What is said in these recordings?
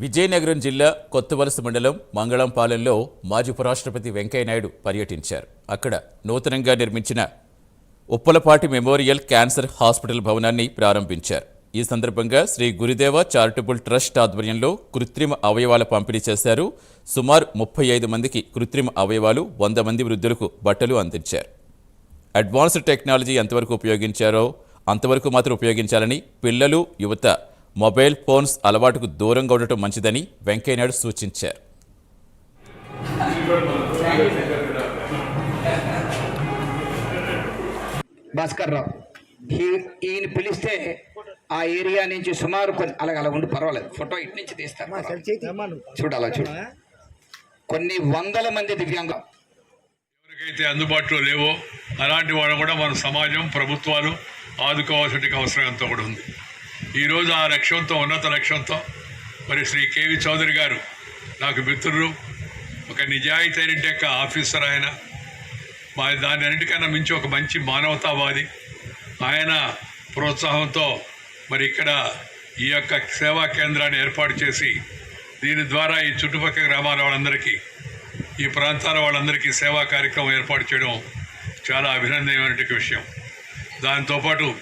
విజయనగరం జిల్లా కొత్తవలస మండలం మంగళంపాలెంలో మాజీ ఉపరాష్ట్రపతి వెంకయ్యనాయుడు పర్యటించారు. అక్కడ నూతనంగా నిర్మించిన ఉప్పలపాటి మెమోరియల్ క్యాన్సర్ హాస్పిటల్ భవనాన్ని ప్రారంభించారు. ఈ సందర్భంగా శ్రీ గురుదేవ చారిటబుల్ ట్రస్ట్ ఆధ్వర్యంలో కృత్రిమ అవయవాల పంపిణీ చేశారు. సుమారు ముప్పై ఐదు మందికి కృత్రిమ అవయవాలు వంద మంది వృద్ధులకు బట్టలు అందించారు. అడ్వాన్స్డ్ టెక్నాలజీ ఎంతవరకు ఉపయోగించారో అంతవరకు మాత్రం ఉపయోగించాలని పిల్లలు యువత మొబైల్ ఫోన్స్ అలవాటుకు దూరంగా ఉండటం మంచిదని వెంకయ్యనాయుడు సూచించారు. భాస్కర్ రావు ఈ- ఈయన పిలిస్తే ఆ ఏరియా నుంచి సుమారు కొన్ని అలాగ అలా ఉండి పర్వాలేదు. ఫోటో ఇటు నుంచి తీస్తారు. చూడు అలా చూడు. కొన్ని వందల మంది దివ్యాంగులు. ఎవరికైతే అందుబాటులో లేవో అలాంటి వాళ్ళు కూడా మన సమాజం ప్రభుత్వాలు ఆదుకోవాల్సిన అవసరం ఎంతో కూడా ఉంది. ఈరోజు ఆ లక్ష్యంతో ఉన్నత లక్ష్యంతో మరి శ్రీ కేవి చౌదరి గారు నాకు మిత్రులు ఒక నిజాయితీ యొక్క ఆఫీసర్ ఆయన. మా దాని అన్నిటికన్నా మించి ఒక మంచి మానవతావాది. ఆయన ప్రోత్సాహంతో మరి ఇక్కడ ఈ యొక్క సేవా కేంద్రాన్ని ఏర్పాటు చేసి దీని ద్వారా ఈ చుట్టుపక్కల గ్రామాల వాళ్ళందరికీ ఈ ప్రాంతాల వాళ్ళందరికీ సేవా కార్యక్రమం ఏర్పాటు చేయడం చాలా అభినందనమైన విషయం. దాంతోపాటు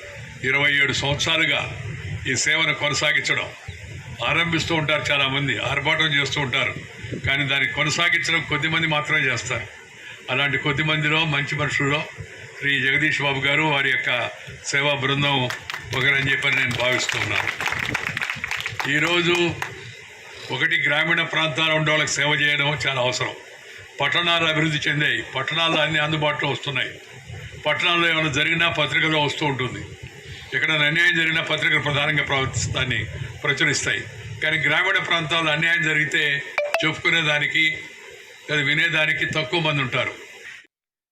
ఇరవై ఏడు సంవత్సరాలుగా ఈ సేవను కొనసాగించడం. ఆరంభిస్తూ ఉంటారు చాలామంది ఆర్భాటం చేస్తూ ఉంటారు. కానీ దాన్ని కొనసాగించడం కొద్దిమంది మాత్రమే చేస్తారు. అలాంటి కొద్ది మందిలో మంచి మనుషుల్లో శ్రీ జగదీష్ బాబు గారు వారి యొక్క సేవా బృందం ఒకరని చెప్పని నేను భావిస్తున్నాను ఈరోజు ఒకటి గ్రామీణ ప్రాంతాల్లో ఉండే వాళ్ళకి సేవ చేయడం చాలా అవసరం. పట్టణాలు అభివృద్ధి చెందాయి. పట్టణాలు అన్నీ అందుబాటులో వస్తున్నాయి. పట్టణాల్లో ఏమైనా జరిగినా పత్రికలో వస్తూ ఉంటుంది. ఎక్కడైనా అన్యాయం జరిగినా పత్రికలు ప్రధానంగా ప్రవర్తిస్తాన్ని ప్రచురిస్తాయి. కానీ గ్రామీణ ప్రాంతాల్లో అన్యాయం జరిగితే చెప్పుకునేదానికి అది వినేదానికి తక్కువ మంది ఉంటారు.